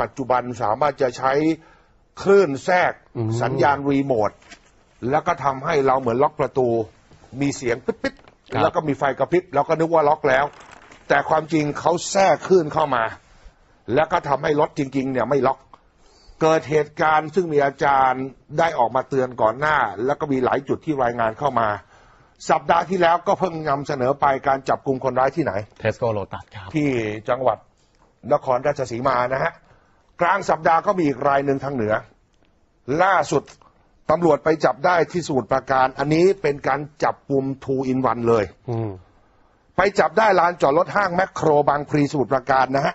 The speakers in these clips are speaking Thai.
ปัจจุบันสามารถจะใช้คลื่นแทรกอืมสัญญาณรีโมทแล้วก็ทำให้เราเหมือนล็อกประตู มีเสียงปิ๊ดปิ๊ดแล้วก็มีไฟกระพริบเราก็นึกว่าล็อกแล้ว แต่ความจริงเขาแทรกคลื่นเข้ามา แล้วก็ทำให้รถจริง ๆ เนี่ยไม่ล็อก เกิดเหตุการณ์ซึ่งมีอาจารย์ได้ออกมาเตือนก่อนหน้า แล้วก็มีหลายจุดที่รายงานเข้ามา สัปดาห์ที่แล้วก็เพิ่งนำเสนอไปการจับกลุ่มคนร้ายที่ไหน เทสโก้โลตัสครับ ที่จังหวัดนครราชสีมานะฮะ กลางสัปดาห์ก็มีอีกรายหนึ่งทางเหนือ ล่าสุดตำรวจไปจับได้ที่สมุทรปราการ อันนี้เป็นการจับกลุ่มทูอินวันเลยอืมไปจับได้ลานจอดรถห้างแมคโครบางพลีสมุทรปราการนะฮะ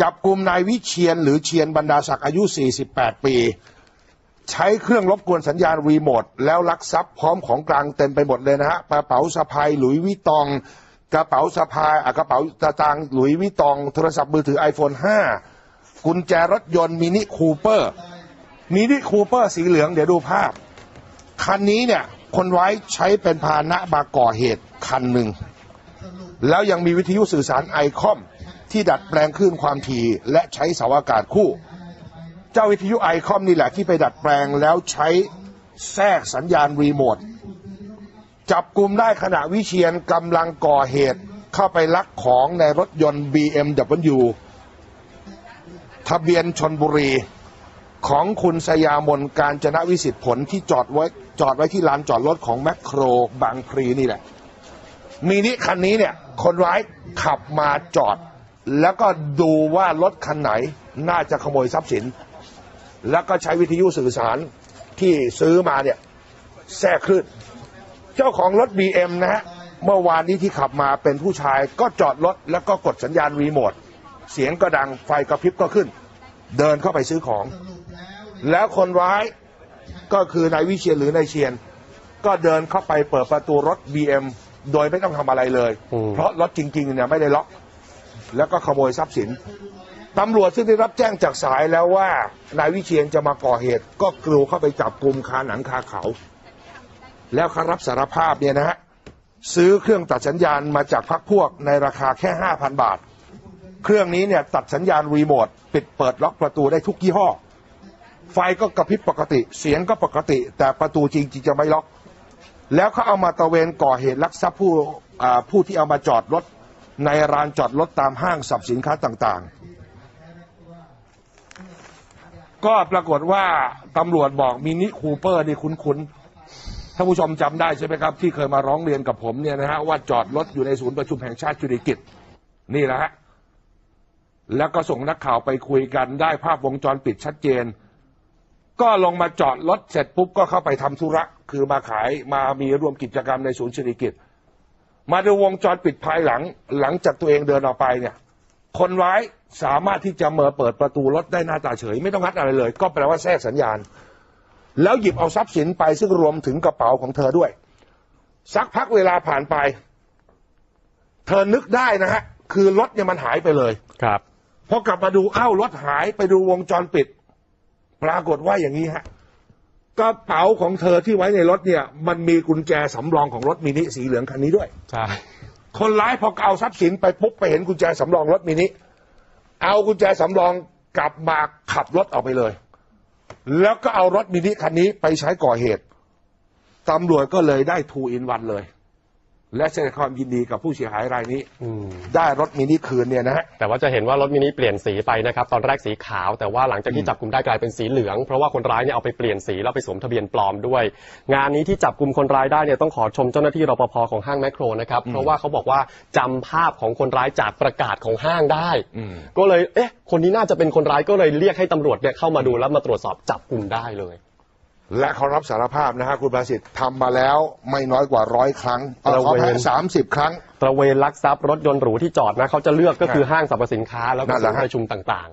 จับกลุ่มนายวิเชียนหรือเชียนบรรดาศักดิ์อายุ 48 ปี ใช้เครื่องรบกวนสัญญาณรีโมท แล้วลักทรัพย์พร้อมของกลางเต็มไปหมดเลยนะฮะกระเป๋าสะพายหลุยส์วิตอง กระเป๋าสะพายอะกระเป๋าตางค์หลุยส์วิตอง โทรศัพท์มือถือ iPhone 5 กุญแจรถยนต์มินิคูเปอร์มินิคูเปอร์สีเหลืองเดี๋ยวดูภาพ คันนี้เนี่ย คนร้ายใช้เป็นพาหนะมาก่อเหตุคันหนึ่ง แล้วยังมีวิทยุสื่อสารไอคอม ที่ดัดแปลงคลื่นความถี่และใช้เสาอากาศคู่ เจ้าวิทยุไอคอมนี่แหละที่ไปดัดแปลงแล้วใช้แทรกสัญญาณรีโมทจับกลุ่มได้ขณะวิเชียนกำลังก่อเหตุเข้าไปลักของในรถยนต์ BMW ทะเบียนชนบุรีของคุณสยามนการจนะวิสิทธิผลที่จอดไว้จอดไว้ที่ลานจอดรถของแมคโครบางพลีนี่แหละมินิคันนี้เนี่ย คนร้ายขับมาจอด แล้วก็ดูว่ารถคันไหนน่าจะขโมยทรัพย์สิน แล้วก็ใช้วิทยุสื่อสารที่ซื้อมาเนี่ยแทรกคลื่นเจ้าของรถ BM นะฮะเมื่อวานนี้ที่ขับมาเป็นผู้ชายก็จอดรถแล้วก็กดสัญญาณรีโมท เสียงก็ดังไฟกระพริบก็ขึ้น เดินเข้าไปซื้อของ แล้วคนร้ายก็คือนายวิเชียนหรือนายเชียน ก็เดินเข้าไปเปิดประตูรถ BM โดยไม่ต้องทำอะไรเลย อืม เพราะรถจริงๆเนี่ยไม่ได้ล็อก แล้วก็ขโมยทรัพย์สินตำรวจซึ่งได้รับแจ้งจากสายแล้วว่านายวิเชียนจะมาก่อเหตุ ก็กลูเข้าไปจับกลุ่มคาหนังคาเขา แล้วเขารับสารภาพเนี่ยนะฮะ ซื้อเครื่องตัดสัญญาณมาจากพักพวกในราคาแค่ 5,000 บาท เครื่องนี้เนี่ยตัดสัญญาณรีโมทปิดเปิดล็อกประตูได้ทุกยี่ห้อ ไฟก็กระพริบปกติ เสียงก็ปกติ แต่ประตูจริงๆจะไม่ล็อก แล้วเขาเอามาตระเวนก่อเหตุลักทรัพย์ผู้ผู้ที่เอามาจอดรถในร้านจอดรถตามห้างสรรพสินค้าต่างๆ ก็ปรากฏว่าตำรวจบอกมินิคูเปอร์นี่คุ้นๆ ท่านผู้ชมจำได้ใช่ไหมครับ ที่เคยมาร้องเรียนกับผมเนี่ยนะฮะว่าจอดรถอยู่ในศูนย์ประชุมแห่งชาติจุริกิจนี่แหละฮะ แล้วก็ส่งนักข่าวไปคุยกันได้ภาพวงจรปิดชัดเจน ก็ลงมาจอดรถเสร็จปุ๊บก็เข้าไปทำธุระ คือมาขายมามีรวมกิจกรรมในศูนย์เศรษฐกิจ มาดูวงจรปิดภายหลัง หลังจากตัวเองเดินออกไปเนี่ย คนร้ายสามารถที่จะเมื่อเปิดประตูรถได้หน้าตาเฉย ไม่ต้องงัดอะไรเลย ก็แปลว่าแทรกสัญญาณ แล้วหยิบเอาทรัพย์สินไปซึ่งรวมถึงกระเป๋าของเธอด้วย สักพักเวลาผ่านไป เธอนึกได้นะฮะคือรถเนี่ยมันหายไปเลยครับ พอกลับมาดูอ้าวรถหายไปดูวงจรปิด ปรากฏว่าอย่างนี้ฮะกระเป๋าของเธอที่ไว้ในรถเนี่ย มันมีกุญแจสำรองของรถมินิสีเหลืองคันนี้ด้วย ใช่ คนร้ายพอเอาทรัพย์สินไปปุ๊บไปเห็นกุญแจสำรองรถมินิเอากุญแจสำรองกลับมาขับรถออกไปเลย แล้วก็เอารถมินิคันนี้ไปใช้ก่อเหตุตำรวจก็เลยได้ทูอินวันเลย และแสดงความยินดีกับผู้เสียหายรายนี้ อืม ได้รถมินิคืนเนี่ยนะฮะ แต่ว่าจะเห็นว่ารถมินิเปลี่ยนสีไปนะครับ ตอนแรกสีขาว แต่ว่าหลังจากที่จับกลุ่มได้กลายเป็นสีเหลือง เพราะว่าคนร้ายเนี่ยเอาไปเปลี่ยนสีแล้วไปสวมทะเบียนปลอมด้วย งานนี้ที่จับกลุ่มคนร้ายได้เนี่ยต้องขอชมเจ้าหน้าที่รปภของห้างแมคโครนะครับ เพราะว่าเขาบอกว่าจำภาพของคนร้ายจากประกาศของห้างได้ อืม ก็เลยเอ๊ะ คนนี้น่าจะเป็นคนร้ายก็เลยเรียกให้ตำรวจเนี่ยเข้ามาดูแล้วมาตรวจสอบจับกลุ่มได้เลย และเขารับสารภาพนะฮะคุณประสิทธิ์ทำมาแล้วไม่น้อยกว่าร้อยครั้งเอ่อตระขอเวนแพ้สามสิบครั้ง ตระเวนลักทรัพย์รถยนต์หรูที่จอดนะเขาจะเลือกก็คือห้างสรรพสินค้าแล้วก็นั่นแหศูละนย์ฮะประชุมต่าง